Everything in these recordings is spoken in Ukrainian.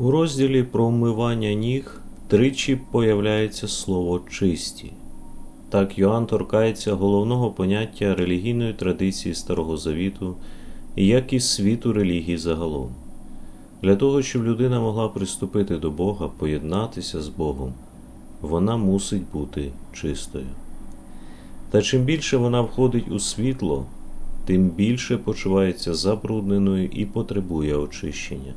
У розділі про вмивання ніг тричі появляється слово чисті. Так Йоанн торкається головного поняття релігійної традиції Старого Завіту, як і світу релігії загалом. Для того, щоб людина могла приступити до Бога, поєднатися з Богом, вона мусить бути чистою. Та чим більше вона входить у світло, тим більше почувається забрудненою і потребує очищення.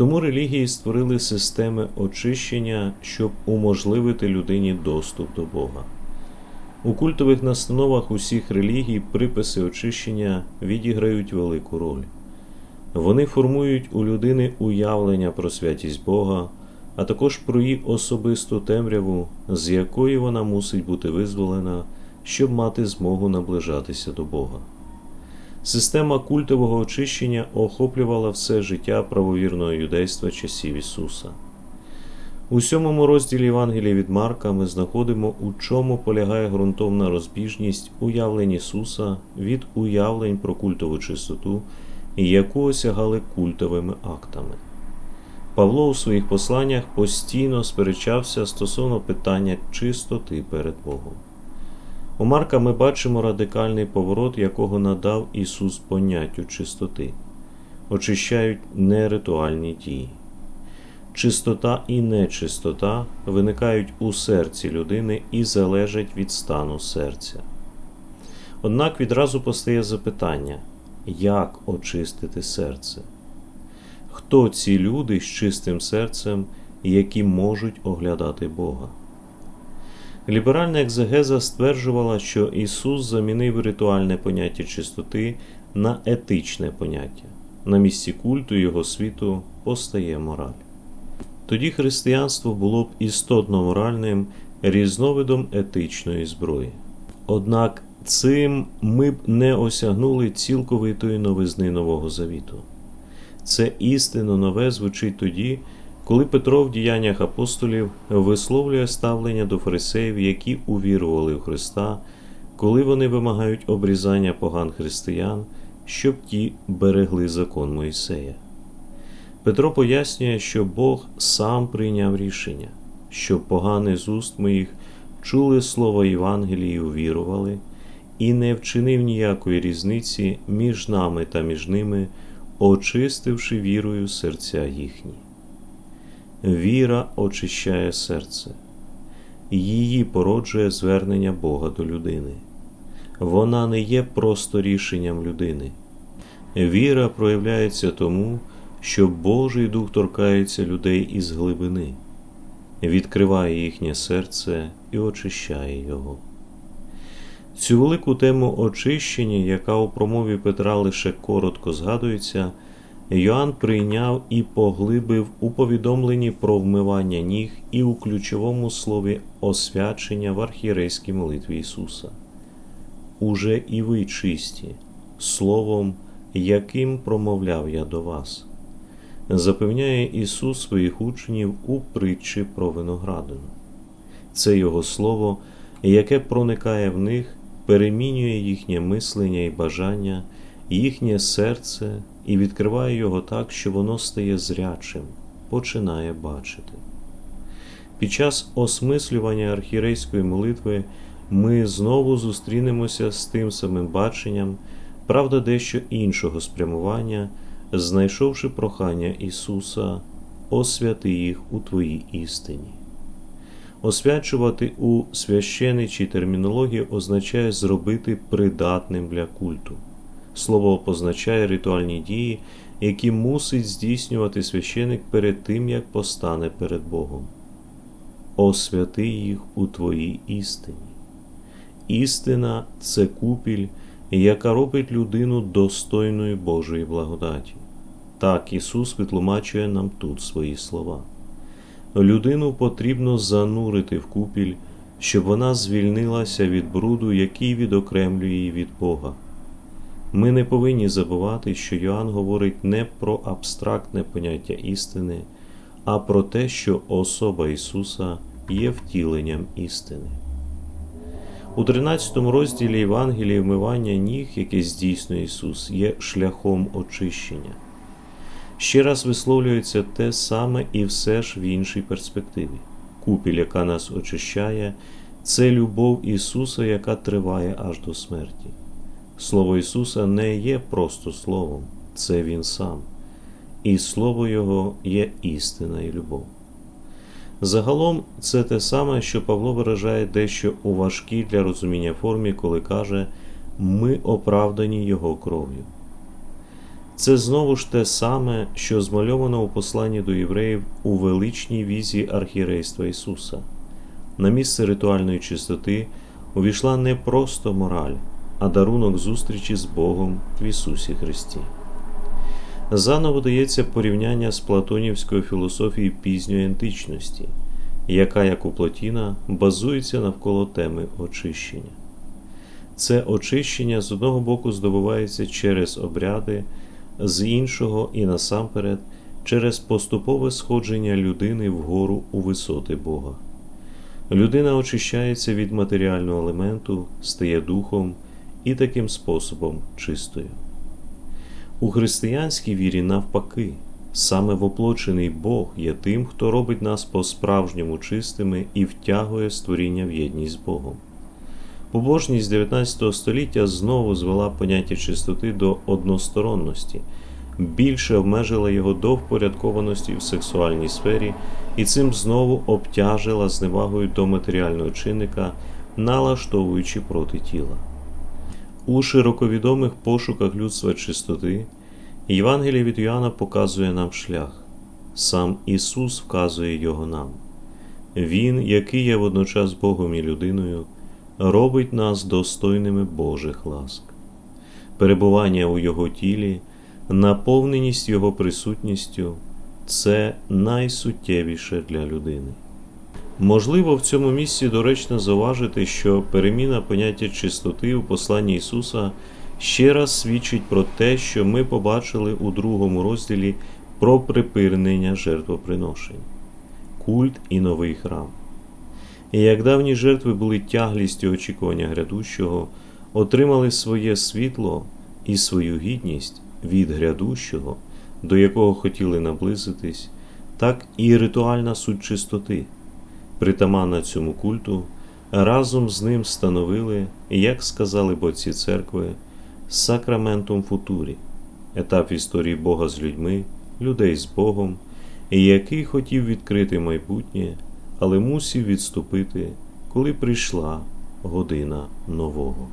Тому релігії створили системи очищення, щоб уможливити людині доступ до Бога. У культових настановах усіх релігій приписи очищення відіграють велику роль. Вони формують у людини уявлення про святість Бога, а також про її особисту темряву, з якої вона мусить бути визволена, щоб мати змогу наближатися до Бога. Система культового очищення охоплювала все життя правовірного юдейства часів Ісуса. У сьомому розділі Євангелія від Марка ми знаходимо, у чому полягає ґрунтовна розбіжність уявлень Ісуса від уявлень про культову чистоту, яку осягали культовими актами. Павло у своїх посланнях постійно сперечався стосовно питання чистоти перед Богом. У Марка ми бачимо радикальний поворот, якого надав Ісус поняттю чистоти, очищають неритуальні дії. Чистота і нечистота виникають у серці людини і залежать від стану серця. Однак відразу постає запитання, як очистити серце? Хто ці люди з чистим серцем, які можуть оглядати Бога? Ліберальна екзегеза стверджувала, що Ісус замінив ритуальне поняття чистоти на етичне поняття. На місці культу Його світу постає мораль. Тоді християнство було б істотно моральним різновидом етичної зброї. Однак цим ми б не осягнули цілковитої новизни Нового Завіту. Це істинно нове звучить тоді, коли Петро в діяннях апостолів висловлює ставлення до фарисеїв, які увірували в Христа, коли вони вимагають обрізання поган християн, щоб ті берегли закон Моїсея. Петро пояснює, що Бог сам прийняв рішення, щоб погани з уст моїх чули слово Євангелії і увірували, і не вчинив ніякої різниці між нами та між ними, очистивши вірою серця їхні. Віра очищає серце, її породжує звернення Бога до людини. Вона не є просто рішенням людини. Віра проявляється тому, що Божий Дух торкається людей із глибини, відкриває їхнє серце і очищає його. Цю велику тему очищення, яка у промові Петра лише коротко згадується, Йоанн прийняв і поглибив у повідомленні про вмивання ніг і у ключовому слові освячення в архієрейській молитві Ісуса. Уже і ви чисті, словом, яким промовляв я до вас запевняє Ісус своїх учнів у притчі про виноградину. Це Його Слово, яке проникає в них, перемінює їхнє мислення і бажання, їхнє серце і відкриває його так, що воно стає зрячим, починає бачити. Під час осмислювання архірейської молитви ми знову зустрінемося з тим самим баченням, правда, дещо іншого спрямування знайшовши прохання Ісуса, освяти їх у Твоїй істині. Освячувати у священичій термінології означає зробити придатним для культу. Слово позначає ритуальні дії, які мусить здійснювати священик перед тим, як постане перед Богом. Освяти їх у Твоїй істині. Істина це купіль, яка робить людину достойною Божої благодаті. Так Ісус витлумачує нам тут свої слова. Людину потрібно занурити в купіль, щоб вона звільнилася від бруду, який відокремлює її від Бога. Ми не повинні забувати, що Йоанн говорить не про абстрактне поняття істини, а про те, що особа Ісуса є втіленням істини. У 13 розділі Євангелії вмивання ніг, яке здійснює Ісус, є шляхом очищення. ще раз висловлюється те саме і все ж в іншій перспективі. Купіль, яка нас очищає, це любов Ісуса, яка триває аж до смерті. Слово Ісуса не є просто словом, це Він сам, і Слово Його є істина і любов. Загалом це те саме, що Павло виражає дещо у важкій для розуміння формі, коли каже ми оправдані Його кров'ю. Це знову ж те саме, що змальовано у посланні до євреїв у величній візі архірейства Ісуса. На місце ритуальної чистоти увійшла не просто мораль, а дарунок зустрічі з Богом в Ісусі Христі. Заново дається порівняння з платонівською філософією пізньої античності, яка, як у Плотіна, базується навколо теми очищення. Це очищення з одного боку здобувається через обряди, з іншого і насамперед через поступове сходження людини вгору у висоти Бога. Людина очищається від матеріального елементу, стає духом і таким способом чистою. У християнській вірі, навпаки, саме воплочений Бог є тим, хто робить нас по-справжньому чистими і втягує створіння в єдність з Богом. Побожність 19 століття знову звела поняття чистоти до односторонності, більше обмежила його до впорядкованості в сексуальній сфері і цим знову обтяжила зневагою до матеріального чинника, налаштовуючи проти тіла. У широковідомих пошуках людства чистоти Євангеліє від Йоанна показує нам шлях, сам Ісус вказує його нам. Він, який є водночас Богом і людиною, робить нас достойними Божих ласк. Перебування у Його тілі, наповненість Його присутністю це найсуттєвіше для людини. Можливо, в цьому місці доречно зауважити, що переміна поняття чистоти у посланні Ісуса ще раз свідчить про те, що ми побачили у другому розділі про припинення жертвоприношень, культ і новий храм. І як давні жертви були тяглістю очікування грядущого, отримали своє світло і свою гідність від грядущого, до якого хотіли наблизитись, так і ритуальна суть чистоти притаманна цьому культу, разом з ним становили, як сказали боці церкви, сакраментум футурі, етап історії Бога з людьми, людей з Богом, який хотів відкрити майбутнє, але мусів відступити, коли прийшла година нового.